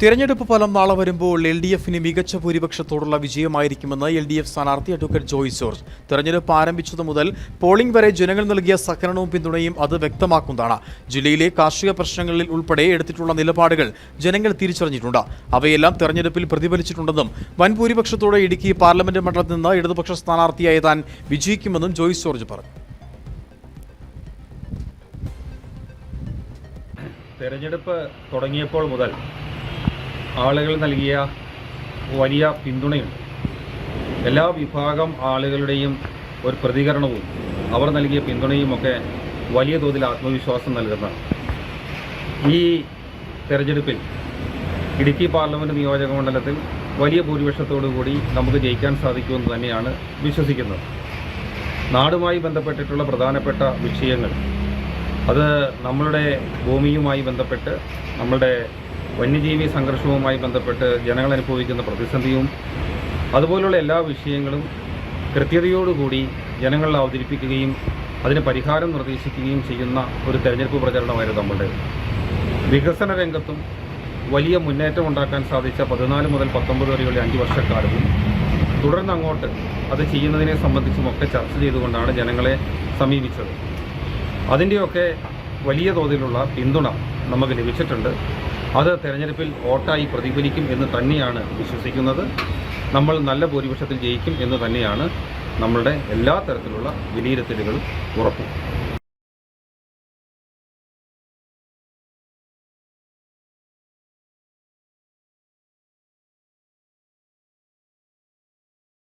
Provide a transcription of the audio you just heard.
തിരഞ്ഞെടുപ്പ് ഫലം നാളെ വരുമ്പോൾ എൽ ഡി എഫിന് മികച്ച ഭൂരിപക്ഷത്തോടുള്ള വിജയമായിരിക്കുമെന്ന് എൽ ഡി എഫ് സ്ഥാനാർത്ഥി അഡ്വക്കേറ്റ് ജോയ് ജോർജ്. തെരഞ്ഞെടുപ്പ് ആരംഭിച്ചതു മുതൽ പോളിംഗ് വരെ ജനങ്ങൾ നൽകിയ സഹകരണവും പിന്തുണയും അത് വ്യക്തമാക്കുന്നതാണ്. ജില്ലയിലെ കാർഷിക പ്രശ്നങ്ങളിൽ ഉൾപ്പെടെ എടുത്തിട്ടുള്ള നിലപാടുകൾ ജനങ്ങൾ തിരിച്ചറിഞ്ഞിട്ടുണ്ട്. അവയെല്ലാം തെരഞ്ഞെടുപ്പിൽ പ്രതിഫലിച്ചിട്ടുണ്ടെന്നും വൻ ഭൂരിപക്ഷത്തോടെ ഇടുക്കി പാർലമെന്റ് മണ്ഡലത്തിൽ നിന്ന് ഇടതുപക്ഷ സ്ഥാനാർത്ഥിയായി താൻ വിജയിക്കുമെന്നും ജോയ് ജോർജ് പറഞ്ഞു. തെരഞ്ഞെടുപ്പ് തുടങ്ങിയപ്പോൾ മുതൽ ആളുകൾ നൽകിയ വലിയ പിന്തുണയുണ്ട്. എല്ലാ വിഭാഗം ആളുകളുടെയും ഒരു പ്രതികരണവും അവർ നൽകിയ പിന്തുണയും ഒക്കെ വലിയ തോതിൽ ആത്മവിശ്വാസം നൽകുന്ന ഈ തെരഞ്ഞെടുപ്പിൽ ഇടുക്കി പാർലമെന്റ് നിയോജക മണ്ഡലത്തിൽ വലിയ കൂടി നമുക്ക് ജയിക്കാൻ സാധിക്കുമെന്ന് തന്നെയാണ് വിശ്വസിക്കുന്നത്. നാടുമായി ബന്ധപ്പെട്ടിട്ടുള്ള പ്രധാനപ്പെട്ട വിഷയങ്ങൾ. അത് നമ്മളുടെ ഭൂമിയുമായി ബന്ധപ്പെട്ട് നമ്മളുടെ വന്യജീവി സംഘർഷവുമായി ബന്ധപ്പെട്ട് ജനങ്ങൾ അനുഭവിക്കുന്ന പ്രതിസന്ധിയും അതുപോലുള്ള എല്ലാ വിഷയങ്ങളും കൃത്യതയോടുകൂടി ജനങ്ങളിൽ അവതരിപ്പിക്കുകയും അതിന് പരിഹാരം നിർദ്ദേശിക്കുകയും ചെയ്യുന്ന ഒരു തെരഞ്ഞെടുപ്പ് പ്രചരണമായിരുന്നു നമ്മളുടെ. വികസന രംഗത്തും വലിയ മുന്നേറ്റം ഉണ്ടാക്കാൻ സാധിച്ച പതിനാല് മുതൽ പത്തൊമ്പത് വരെയുള്ള അഞ്ച് വർഷക്കാലവും തുടർന്ന് അങ്ങോട്ട് അത് ചെയ്യുന്നതിനെ സംബന്ധിച്ചുമൊക്കെ ചർച്ച ചെയ്തുകൊണ്ടാണ് ജനങ്ങളെ സമീപിച്ചത്. അതിന്റെയൊക്കെ വലിയ തോതിലുള്ള പിന്തുണ നമുക്ക് ലഭിച്ചിട്ടുണ്ട്. അത് തെരഞ്ഞെടുപ്പിൽ വോട്ടായി പ്രതിഫലിക്കും എന്ന് തന്നെയാണ് വിശ്വസിക്കുന്നത്. നമ്മൾ നല്ല ഭൂരിപക്ഷത്തിൽ ജയിക്കും എന്ന് തന്നെയാണ് നമ്മളുടെ എല്ലാ തരത്തിലുള്ള വിലയിരുത്തലുകളും ഉറപ്പും.